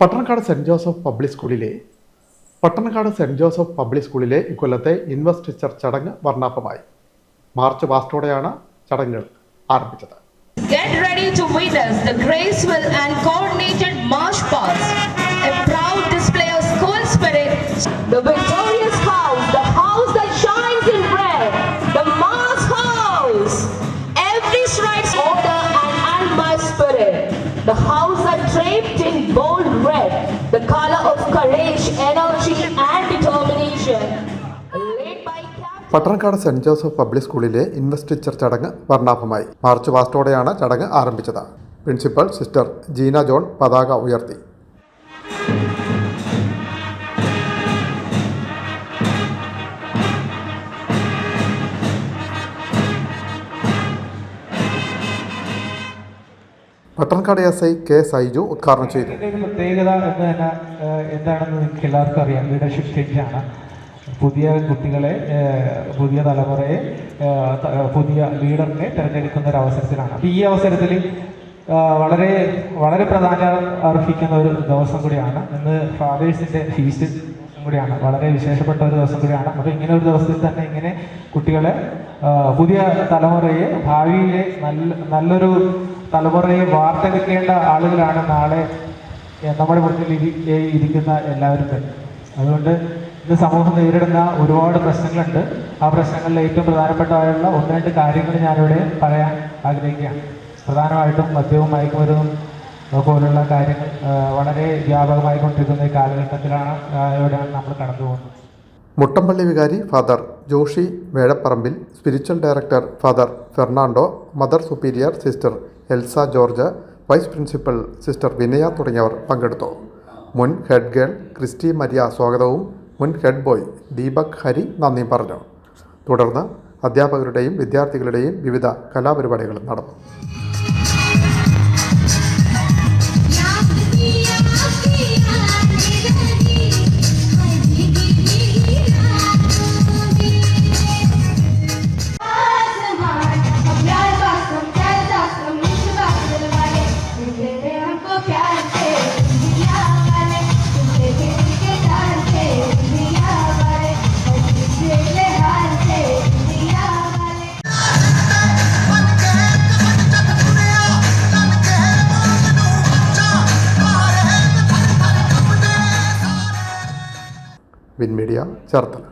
Pattanakkad saint Joseph public സ്കൂളിലെ Pattanakkad saint Joseph public സ്കൂളിലെ ഇക്കൊല്ലത്തെ ഇൻവെസ്റ്റിച്ചർ ചടങ്ങ് വർണാപമായി മാർച്ച് പാസ്റ്റോടെയാണ് ചടങ്ങുകൾ ആരംഭിച്ചത്. The heart Pattanakkad saint Joseph public സ്കൂളിലെ ഇൻവെസ്റ്റിച്ചർ ചടങ്ങ് വർണാഭമായി. മാർച്ച് പാസ്റ്റോടെയാണ് ചടങ്ങ് ആരംഭിച്ചത്. പ്രിൻസിപ്പൽ സിസ്റ്റർ ജീന ജോൺ പതാക ഉയർത്തി. Pattanakkad S I K Saiju ഉദ്ഘാടനം ചെയ്തു. പ്രത്യേകത എന്ന് തന്നെ എന്താണെന്ന് നിങ്ങൾക്ക് എല്ലാവർക്കും അറിയാം. ലീഡർഷിപ്പ് സ്റ്റേജാണ് പുതിയ കുട്ടികളെ പുതിയ തലമുറയെ പുതിയ ലീഡറിനെ തിരഞ്ഞെടുക്കുന്ന ഒരു അവസരത്തിലാണ്. അപ്പോൾ ഈ അവസരത്തിൽ വളരെ വളരെ പ്രാധാന്യം അർഹിക്കുന്ന ഒരു ദിവസം കൂടിയാണ്. ഇന്ന് ഫാദേഴ്സിന്റെ ഫീസ്റ്റ് കൂടിയാണ്. വളരെ വിശേഷപ്പെട്ട ഒരു ദിവസം കൂടിയാണ്. അപ്പോൾ ഇങ്ങനെ ഒരു ദിവസത്തിൽ തന്നെ ഇങ്ങനെ കുട്ടികളെ പുതിയ തലമുറയെ ഭാവിയിലെ നല്ല നല്ലൊരു തലമുറയെ വാർത്തെടുക്കേണ്ട ആളുകളാണ് നാളെ നമ്മുടെ മുന്നിൽ ഇരി ഇരിക്കുന്ന എല്ലാവരും തന്നെ. അതുകൊണ്ട് ഇന്ന് സമൂഹം നേരിടുന്ന ഒരുപാട് പ്രശ്നങ്ങളുണ്ട്. ആ പ്രശ്നങ്ങളിൽ ഏറ്റവും പ്രധാനപ്പെട്ടതായുള്ള ഒന്ന് രണ്ട് കാര്യങ്ങൾ ഞാനിവിടെ പറയാൻ ആഗ്രഹിക്കുകയാണ്. പ്രധാനമായിട്ടും മദ്യവും മയക്കുമരുന്നും പോലുള്ള കാര്യങ്ങൾ വളരെ വ്യാപകമായിക്കൊണ്ടിരിക്കുന്ന ഈ കാലഘട്ടത്തിലാണ് ഇവിടെയാണ് നമ്മൾ കടന്നു പോകുന്നത് മുട്ടമ്പള്ളി വികാരി father Joshy Vezhaparambil spiritual director father Fernando mother superior sister Elsa George vice principal sister Vinaya തുടങ്ങിയവർ പങ്കെടുത്തു. മുൻ ഹെഡ് ഗേൾ ക്രിസ്റ്റി മരിയ സ്വാഗതവും മുൻ ഹെഡ് ബോയ് ദീപക് ഹരി നന്ദിയും പറഞ്ഞു. തുടർന്ന് അധ്യാപകരുടെയും വിദ്യാർത്ഥികളുടെയും വിവിധ കലാപരിപാടികളും നടന്നു. Win media Cherthala.